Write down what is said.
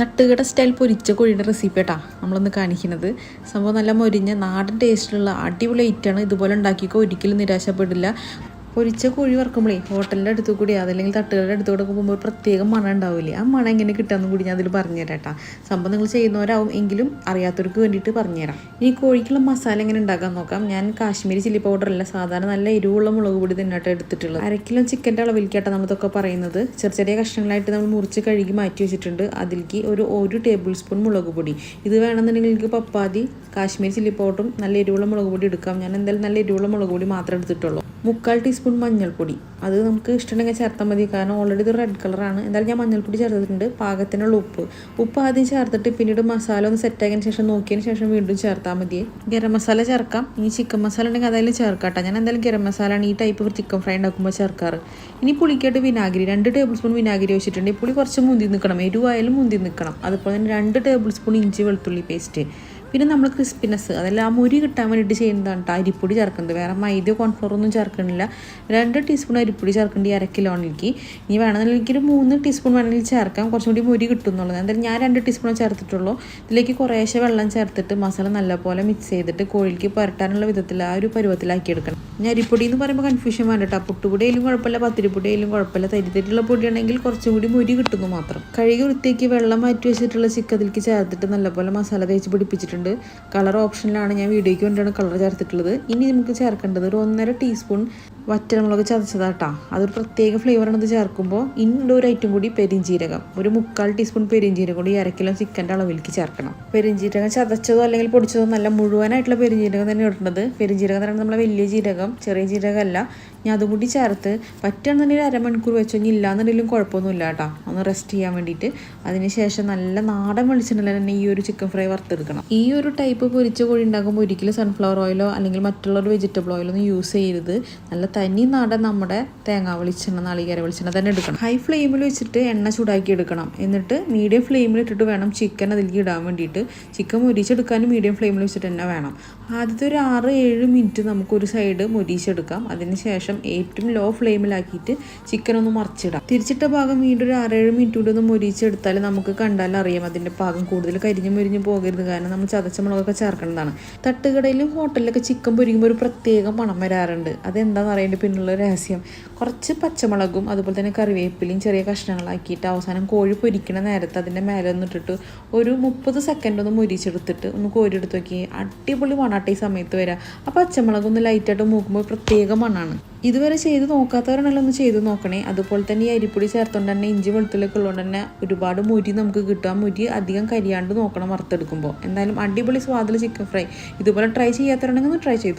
തട്ടുകട സ്റ്റൈൽ പൊരിച്ച കോഴിയുടെ റെസിപ്പി കേട്ടാ നമ്മളൊന്ന് കാണിക്കുന്നത്. സംഭവം നല്ല മൊരിഞ്ഞ നാടൻ ടേസ്റ്റിലുള്ള അടിപൊളി ഐറ്റാണ് ഇതുപോലെ ഉണ്ടാക്കിക്കോ ഒരിക്കലും നിരാശപ്പെടില്ല. പൊരിച്ച കോഴി വറക്കുമ്പോഴേ ഹോട്ടലിന്റെ അടുത്ത് കൂടി അതല്ലെങ്കിൽ തട്ടുകളുടെ അടുത്ത് കൂടെ പോകുമ്പോൾ ഒരു പ്രത്യേക മണം ഉണ്ടാവില്ലേ? ആ മണം എങ്ങനെ കിട്ടാമെന്ന് കൂടി ഞാൻ അതിൽ പറഞ്ഞുതരാം കേട്ടാ സംഭവം നിങ്ങൾ ചെയ്യുന്നവരാവും എങ്കിലും അറിയാത്തവർക്ക് വേണ്ടിയിട്ട് പറഞ്ഞുതരാം. ഇനി കോഴിക്കുള്ള മസാല എങ്ങനെ ഉണ്ടാക്കാൻ നോക്കാം. ഞാൻ കാശ്മീരി ചില്ലി പൗഡർ അല്ല സാധാരണ നല്ല എരിവുള്ള മുളക് പൊടി തന്നെയായിട്ട് എടുത്തിട്ടുള്ളത്. അര കിലോ ചിക്കന്റെ അളവിലേക്കാട്ടോ നമ്മളിതൊക്കെ പറയുന്നത്. ചെറിയ ചെറിയ കഷ്ണങ്ങളായിട്ട് നമ്മൾ മുറിച്ച് കഴുകി മാറ്റി വെച്ചിട്ടുണ്ട്. അതിലേക്ക് ഒരു ഒരു ടേബിൾ സ്പൂൺ മുളക് പൊടി. ഇത് വേണമെന്നുണ്ടെങ്കിൽ എനിക്ക് പപ്പാതി കാശ്മീരി ചില്ലി പൗഡറും നല്ല എരിവുള്ള മുളക് പൊടി എടുക്കാം. ഞാൻ എന്തായാലും നല്ല എരിവുള്ള മുളക് പൊടി മാത്രമേ എടുത്തിട്ടുള്ളൂ. മുക്കാൽ ടീസ്പൂൺ മഞ്ഞൾപ്പൊടി. അത് നമുക്ക് ഇഷ്ടമുണ്ടെങ്കിൽ ചേർത്താൽ മതി. കാരണം ഓൾറെഡി ഇത് റെഡ് കളറാണ് എന്തായാലും ഞാൻ മഞ്ഞൾപ്പൊടി ചേർത്തിട്ടുണ്ട്. പാകത്തിനുള്ള ഉപ്പ്. ഉപ്പ് ആദ്യം ചേർത്തിട്ട് പിന്നീട് മസാല ഒന്ന് സെറ്റാക്കിയതിന് ശേഷം നോക്കിയതിന് ശേഷം വീണ്ടും ചേർത്താൽ മതി. ഗരം മസാല ചേർക്കാം. ഇനി ചിക്കൻ മസാല ഉണ്ടെങ്കിൽ അതായാലും ചേർക്കാട്ടെ ഞാൻ എന്തായാലും ഗരം മസാലയാണ് ഈ ടൈപ്പ് ചിക്കൻ ഫ്രൈ ഉണ്ടാക്കുമ്പോൾ ചേർക്കാറ്. ഇനി പുളിക്കായിട്ട് വിനാഗിരി. രണ്ട് ടേബിൾ സ്പൂൺ വിനാഗിരി വെച്ചിട്ടുണ്ട്. പുളി കുറച്ച് മുന്തി നിൽക്കണം. എരിവായാലും മുന്തി നിൽക്കണം. അതുപോലെ തന്നെ രണ്ട് ടേബിൾ സ്പൂൺ ഇഞ്ചി വെളുത്തുള്ളി പേസ്റ്റ് പിന്നെ നമ്മൾ ക്രിസ്പിനെസ് അതെല്ലാം ആ മുരി കിട്ടാൻ വേണ്ടിയിട്ട് ചെയ്യുന്നതാണ് കേട്ടോ അരിപ്പൊടി ചേർക്കുന്നത്. വേറെ മൈദ കോൺഫ്ലോർ ഒന്നും ചേർക്കണില്ല. രണ്ട് ടീസ്പൂൺ അരിപ്പൊടി ചേർക്കേണ്ടി അര കിലോണിലേക്ക് ഇനി വേണമെന്നുണ്ടെങ്കിൽ ഒരു മൂന്ന് ടീസ്പൂൺ വേണമെങ്കിൽ ചേർക്കാം. കുറച്ചും കൂടി മുരി കിട്ടും എന്നുള്ളത് എന്തായാലും ഞാൻ രണ്ട് ടീസ്പൂൺ ചേർത്തിട്ടുള്ളൂ. ഇതിലേക്ക് കുറേശ്ശെ വെള്ളം ചേർത്തിട്ട് മസാല നല്ലപോലെ മിക്സ് ചെയ്തിട്ട് കോഴിക്ക് പുരട്ടാനുള്ള വിധത്തിൽ ആ ഒരു പരുവത്തിലാക്കി എടുക്കണം. ഞാൻ അരിപ്പൊടി എന്ന് പറയുമ്പോൾ കൺഫ്യൂഷൻ വേണ്ട കേട്ടോ പുട്ടുപൊടിയിലും കുഴപ്പമില്ല. പത്തിരിപ്പൊടിയായാലും കുഴപ്പമില്ല. തരിത്തിട്ടുള്ള പൊടിയാണെങ്കിൽ കുറച്ചും കൂടി മുരി കിട്ടുന്നു മാത്രം. കഴുകി വൃത്തിയാക്കി വെള്ളം മാറ്റി വെച്ചിട്ടുള്ള ചിക്കതിലേക്ക് ചേർത്തിട്ട് നല്ലപോലെ മസാല തേച്ച് പിടിപ്പിച്ചിട്ടുണ്ട്. കളർ ഓപ്ഷനിലാണ് ഞാൻ വീഡിയോയ്ക്ക് വേണ്ടിയാണ് കളർ ചേർത്തിട്ടുള്ളത്. ഇനി നമുക്ക് ചേർക്കേണ്ടത് ഒരു ഒന്നര ടീസ്പൂൺ വറ്റൽമുളക് ചതച്ചതാട്ടാ. അതൊരു പ്രത്യേക ഫ്ലേവറാണ് ഇത് ചേർക്കുമ്പോൾ ഇന്നുള്ള ഒരു ഐറ്റം കൂടി പെരിഞ്ചീരകം. ഒരു മുക്കാൽ ടീസ്പൂൺ പെരിഞ്ചീരകം കൂടി അര കിലോ ചിക്കന്റെ അളവിലേക്ക് ചേർക്കണം. പെരിഞ്ചീരകം ചതച്ചതോ അല്ലെങ്കിൽ പൊടിച്ചതോ നല്ല മുഴുവനായിട്ടുള്ള പെരിഞ്ചീരകം തന്നെ ഇടേണ്ടത് പെരിഞ്ചീരകം തന്നെ നമ്മളെ വലിയ ജീരകം ചെറിയ ജീരകമല്ല. ഞാൻ അതും കൂടി ചേർത്ത് പറ്റുകയാണെന്നുണ്ടെങ്കിൽ അരമണിക്കൂർ വെച്ചോ ഇനി ഇല്ലാന്നുണ്ടെങ്കിലും കുഴപ്പമൊന്നുമില്ല കേട്ടോ ഒന്ന് റെസ്റ്റ് ചെയ്യാൻ വേണ്ടിയിട്ട്. അതിനുശേഷം നല്ല നാടൻ വെളിച്ചെണ്ണയിൽ തന്നെ ഈ ഒരു ചിക്കൻ ഫ്രൈ വറുത്തെടുക്കണം. ഈ ഒരു ടൈപ്പ് പൊരിച്ച കോഴി ഉണ്ടാക്കുമ്പോൾ ഒരിക്കലും സൺഫ്ലവർ ഓയിലോ അല്ലെങ്കിൽ മറ്റുള്ള ഒരു വെജിറ്റബിൾ ഓയിലോ ഒന്നും യൂസ് ചെയ്യരുത്. നല്ല തനി നാടൻ നമ്മുടെ തേങ്ങാ വെളിച്ചെണ്ണ നാളികേര വെളിച്ചെണ്ണ തന്നെ എടുക്കണം. ഹൈ ഫ്ലെയിമിൽ വെച്ചിട്ട് എണ്ണ ചൂടാക്കി എടുക്കണം എന്നിട്ട് മീഡിയം ഫ്ലെയിമിൽ ഇട്ടിട്ട് വേണം ചിക്കൻ അതിലേക്ക് ഇടാൻ വേണ്ടിയിട്ട്. ചിക്കൻ മുരിച്ചെടുക്കാനും മീഡിയം ഫ്ലെയിമിൽ വെച്ചിട്ട് തന്നെ വേണം. ആദ്യത്തെ ഒരു ആറ് ഏഴ് മിനിറ്റ് നമുക്ക് ഒരു സൈഡ് മുരിച്ചെടുക്കാം. അതിനുശേഷം ഏറ്റവും ലോ ഫ്ലെയിമിലാക്കിയിട്ട് ചിക്കൻ ഒന്ന് മറിച്ചിടാം. തിരിച്ചിട്ട ഭാഗം വീണ്ടും ഒരു ആറേഴ് മിനിറ്റ് കൂടി ഒന്ന് മുരിച്ചെടുത്താൽ നമുക്ക് കണ്ടാൽ അറിയാം അതിന്റെ ഭാഗം കൂടുതൽ കരിഞ്ഞു മുരിഞ്ഞ് പോകരുത്. കാരണം നമ്മൾ ചതച്ച മുളകൊക്കെ ചേർക്കേണ്ടതാണ്. തട്ടുകടയിലും ഹോട്ടലിലൊക്കെ ചിക്കൻ പൊരിക്കുമ്പോൾ ഒരു പ്രത്യേക മണം വരാറുണ്ട്. അതെന്താണെന്ന് അറിയേണ്ട പിന്നുള്ള രഹസ്യം. കുറച്ച് പച്ചമുളകും അതുപോലെ തന്നെ കറിവേപ്പിലയും ചെറിയ കഷ്ണങ്ങളാക്കിയിട്ട് അവസാനം കോഴി പൊരിക്കണ നേരത്ത് അതിന്റെ മേലെ ഒന്നിട്ടിട്ട് ഒരു മുപ്പത് സെക്കൻഡ് ഒന്ന് മുരിച്ചെടുത്തിട്ട് ഒന്ന് കോരിയെടുത്ത് നോക്കി. അടിപൊളി മണാട്ട ഈ സമയത്ത് വരാം. ആ പച്ചമുളക് ഒന്ന് ലൈറ്റായിട്ട് മൂക്കുമ്പോൾ പ്രത്യേക മണാണ് ഇതുവരെ ചെയ്ത് നോക്കാത്തവരാണെങ്കിലും ഒന്ന് ചെയ്ത് നോക്കണേ. അതുപോലെ തന്നെ ഈ അരിപ്പൊടി ചേർത്തുകൊണ്ട് തന്നെ ഇഞ്ചി വെളുത്തുള്ളിയൊക്കെ ഉള്ളതുകൊണ്ട് തന്നെ ഒരുപാട് മുരി നമുക്ക് കിട്ടും. ആ മുരി അധികം കരിയാണ്ട് നോക്കണം വറുത്തെടുക്കുമ്പോൾ. എന്തായാലും അടിപൊളി സ്വാദുള്ള ചിക്കൻ ഫ്രൈ ഇതുപോലെ ട്രൈ ചെയ്യാത്തവരുണ്ടെങ്കിൽ ഒന്ന് ട്രൈ ചെയ്തു.